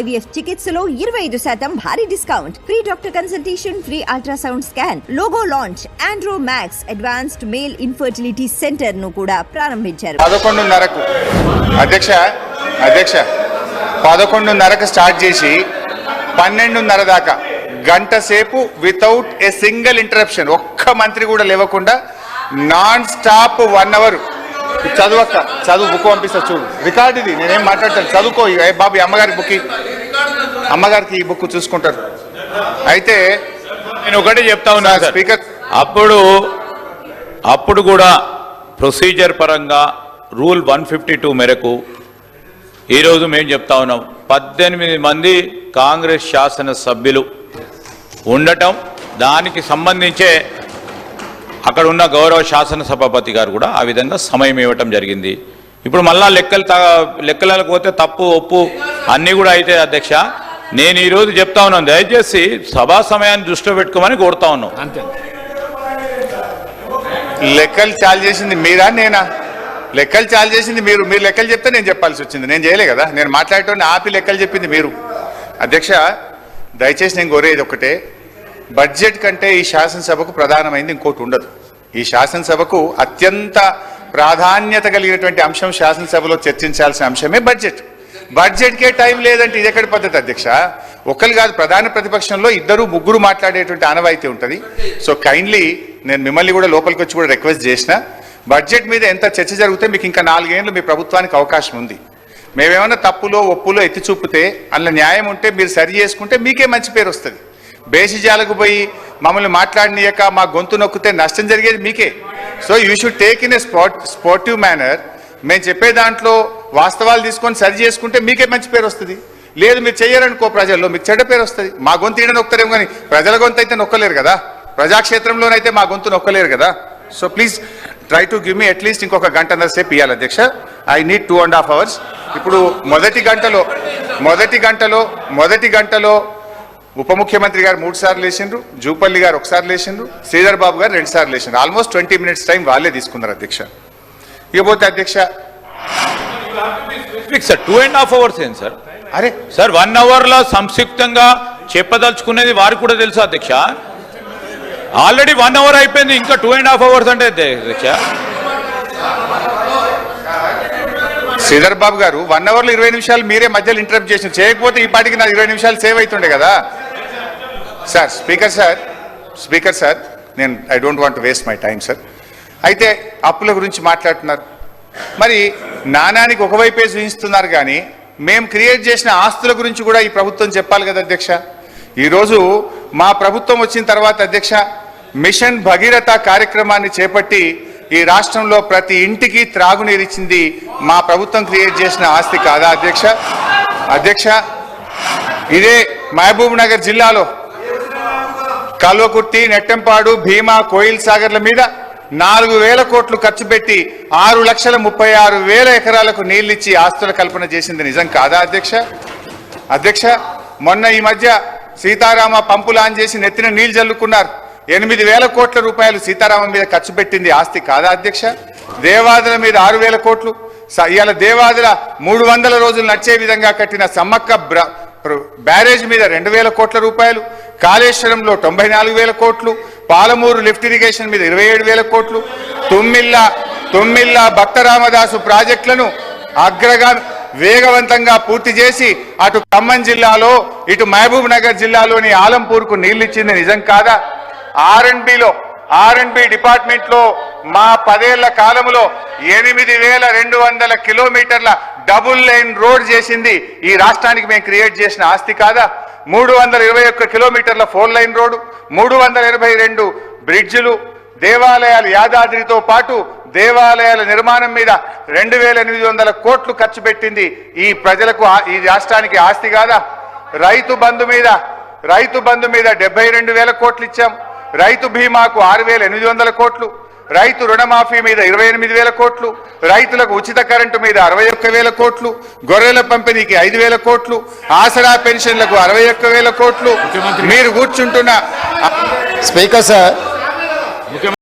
IVF చికిత్సలో ఇరవై ఐదు శాతం భారీ discount. Free doctor consultation free ultrasound scan logo launch Andro Max advanced male infertility సెంటర్ను కూడా ప్రారంభించారు. పదకొండున్నరకు. అధ్యక్ష అధ్యక్ష పదకొండున్నరకు స్టార్ట్ చేసి పన్నెండున్నర దాకా. గంట సేపు వితౌట్ ఏ సింగిల్ ఇంటరప్షన్ ఒక్క మంత్రి కూడా లేవకుండా నాన్ స్టాప్ వన్ అవర్ చదువక్క చదువు బుక్ పంపిస్తా చూడు రికార్డ్ ఇది నేనేం మాట్లాడతాను చదువుకో బాబు అమ్మగారి బుక్. అమ్మగారికి ఈ బుక్ చూసుకుంటారు అయితే నేను ఒకటే చెప్తా ఉన్నా. స్పీకర్. అప్పుడు అప్పుడు కూడా ప్రొసీజర్ పరంగా రూల్ వన్ ఫిఫ్టీ టూ మేరకు ఈరోజు మేము చెప్తా ఉన్నాం పద్దెనిమిది మంది కాంగ్రెస్ శాసన సభ్యులు ఉండటం దానికి సంబంధించే అక్కడ ఉన్న గౌరవ శాసనసభాపతి గారు కూడా ఆ విధంగా సమయం ఇవ్వటం జరిగింది. ఇప్పుడు మళ్ళా లెక్కలు త లెక్కలకు పోతే తప్పు ఒప్పు అన్నీ కూడా అయితే అధ్యక్ష. నేను ఈరోజు చెప్తా ఉన్నాను దయచేసి సభా సమయాన్ని దృష్టిలో పెట్టుకోమని కోరుతా ఉన్నాం లెక్కలు చాలు చేసింది మీరా నేనా? లెక్కలు చాలు చేసింది మీరు మీరు లెక్కలు చెప్తే నేను చెప్పాల్సి వచ్చింది. నేను చేయలే కదా. నేను మాట్లాడటం ఆపి లెక్కలు చెప్పింది మీరు. అధ్యక్ష దయచేసి నేను కోరేది ఒకటే బడ్జెట్ కంటే ఈ శాసనసభకు ప్రధానమైంది ఇంకోటి ఉండదు. ఈ శాసనసభకు అత్యంత ప్రాధాన్యత కలిగినటువంటి అంశం శాసనసభలో చర్చించాల్సిన అంశమే బడ్జెట్. బడ్జెట్కే టైం లేదంటే ఇది ఎక్కడి పద్ధతి అధ్యక్ష? ఒకరు కాదు ప్రధాన ప్రతిపక్షంలో ఇద్దరు ముగ్గురు మాట్లాడేటువంటి ఆనవాయితీ ఉంటుంది. సో కైండ్లీ నేను మిమ్మల్ని కూడా లోపలికి వచ్చి కూడా రిక్వెస్ట్ చేసిన బడ్జెట్ మీద ఎంత చర్చ జరిగితే మీకు ఇంకా నాలుగేళ్ళు మీ ప్రభుత్వానికి అవకాశం ఉంది. మేమేమన్నా తప్పులో ఒప్పులో ఎత్తి చూపితే అందులో న్యాయం ఉంటే మీరు సరి చేసుకుంటే మీకే మంచి పేరు వస్తుంది. బేసిజాలకు పోయి మమ్మల్ని మాట్లాడనీయక మా గొంతు నొక్కితే నష్టం జరిగేది మీకే. So you should take in a spot sportive manner మేము చెప్పే దాంట్లో వాస్తవాలు తీసుకొని సరి చేసుకుంటే మీకే మంచి పేరు వస్తుంది. లేదు మీరు చెయ్యరనుకో ప్రజల్లో మీకు చెడ్డ పేరు వస్తుంది. మా గొంతు ఈడ నొక్కలేము కానీ ప్రజల గొంతు అయితే నొక్కలేరు కదా. ప్రజాక్షేత్రంలోనైతే మా గొంతు నొక్కలేరు కదా. So please try to give me at least ఇంకొక గంటన్నర సేపు ఇవ్వాలి అధ్యక్ష. I need two and half hours ఇప్పుడు మొదటి గంటలో మొదటి గంటలో మొదటి గంటలో ఉప ముఖ్యమంత్రి గారు మూడు సార్లు లేచిండ్రు జూపల్లి గారు ఒకసారి లేచిండ్రు శ్రీధర్ బాబు గారు రెండు సార్లు లేచిండ్రు. ఆల్మోస్ట్ ట్వంటీ మినిట్స్ టైం వాళ్ళే తీసుకున్నారు అధ్యక్ష. ఇకపోతే అధ్యక్ష sir two and half hours ఏంటి సార్ అరే. సార్ వన్ అవర్లో సంక్షిప్తంగా చెప్పదలుచుకునేది వారికి కూడా తెలుసు అధ్యక్ష. ఆల్రెడీ వన్ అవర్ అయిపోయింది ఇంకా టూ అండ్ హాఫ్ అవర్స్ అంటే అధ్యక్ష. శ్రీధర్ బాబు గారు వన్ అవర్లో ఇరవై నిమిషాలు మీరే మధ్యలో ఇంటరప్ట్ చేసిన చేయకపోతే ఈ పాటికి నా ఇరవై నిమిషాలు సేవ్ అవుతుండే కదా. Sir speaker sir speaker sir నేను I don't want waste my time sir అయితే అప్పుల గురించి మాట్లాడుతున్నారు. మరి నాణానికి ఒకవైపే చూపిస్తున్నారు కానీ మేము క్రియేట్ చేసిన ఆస్తుల గురించి కూడా ఈ ప్రభుత్వం చెప్పాలి కదా అధ్యక్ష. ఈరోజు మా ప్రభుత్వం వచ్చిన తర్వాత అధ్యక్ష మిషన్ భగీరథ కార్యక్రమాన్ని చేపట్టి ఈ రాష్ట్రంలో ప్రతి ఇంటికి త్రాగునీరిచ్చింది మా ప్రభుత్వం క్రియేట్ చేసిన ఆస్తి కాదా అధ్యక్ష? అధ్యక్ష ఇదే మహబూబ్ నగర్ జిల్లాలో కల్వకుర్తి నెట్టెంపాడు భీమా కోయిల్ సాగర్ల మీద నాలుగు వేల కోట్లు ఖర్చు పెట్టి ఆరు లక్షల ముప్పై ఆరు వేల ఎకరాలకు నీళ్ళిచ్చి ఆస్తుల కల్పన చేసింది నిజం కాదా అధ్యక్ష? అధ్యక్ష మొన్న ఈ మధ్య సీతారామ పంపులు ఆన్ చేసి నెత్తిన నీళ్ళు జల్లుకున్నారు. ఎనిమిది వేల కోట్ల రూపాయలు సీతారామం మీద ఖర్చు పెట్టింది ఆస్తి కాదా అధ్యక్ష? దేవాదుల మీద ఆరు వేల కోట్లు. స- ఇవాళ దేవాదుల మూడు వందల రోజులు నడిచే విధంగా కట్టిన సమ్మక్క బ్యారేజ్ మీద రెండు వేల కోట్ల రూపాయలు. కాళేశ్వరంలో తొంభై నాలుగు వేల కోట్లు పాలమూరు లిఫ్ట్ ఇరిగేషన్ మీద ఇరవై ఏడు వేల కోట్లు తుమ్మిల్ల తుమ్మిల్ల భక్త రామదాసు ప్రాజెక్టులను అగ్రగా వేగవంతంగా పూర్తి చేసి అటు ఖమ్మం జిల్లాలో ఇటు మహబూబ్ నగర్ జిల్లాలోని ఆలంపూర్కు నీళ్ళిచ్చింది నిజం కాదా? ఆర్ అండ్ డిపార్ట్మెంట్లో మా పదేళ్ళ కాలంలో ఎనిమిది వేల రెండు వందల కిలోమీటర్ల డబుల్ లైన్ రోడ్ చేసింది ఈ రాష్ట్రానికి మేము క్రియేట్ చేసిన ఆస్తి కాదా? మూడు వందల ఇరవై ఒక్క కిలోమీటర్ల ఫోన్ లైన్ రోడ్డు మూడు వందల ఇరవై రెండు బ్రిడ్జిలు దేవాలయాలు యాదాద్రితో పాటు దేవాలయాల నిర్మాణం మీద రెండు వేల ఎనిమిది వందల కోట్లు ఖర్చు పెట్టింది ఈ ప్రజలకు ఈ రాష్ట్రానికి ఆస్తి కాదా? రైతు బంధు మీద రైతు బంధు మీద డెబ్బై రెండు వేల కోట్లు ఇచ్చాం. రైతు బీమాకు ఆరు వేల ఎనిమిది వందల కోట్లు. రైతు రుణమాఫీ మీద ఇరవై ఎనిమిది వేల కోట్లు రైతులకు ఉచిత కరెంటు మీద అరవై ఒక్క వేల కోట్లు గొర్రెల పంపిణీకి ఐదు వేల కోట్లు ఆసరా పెన్షన్లకు అరవై ఒక్క వేల కోట్లు. మీరు కూర్చుంటున్న స్పీకర్ సార్.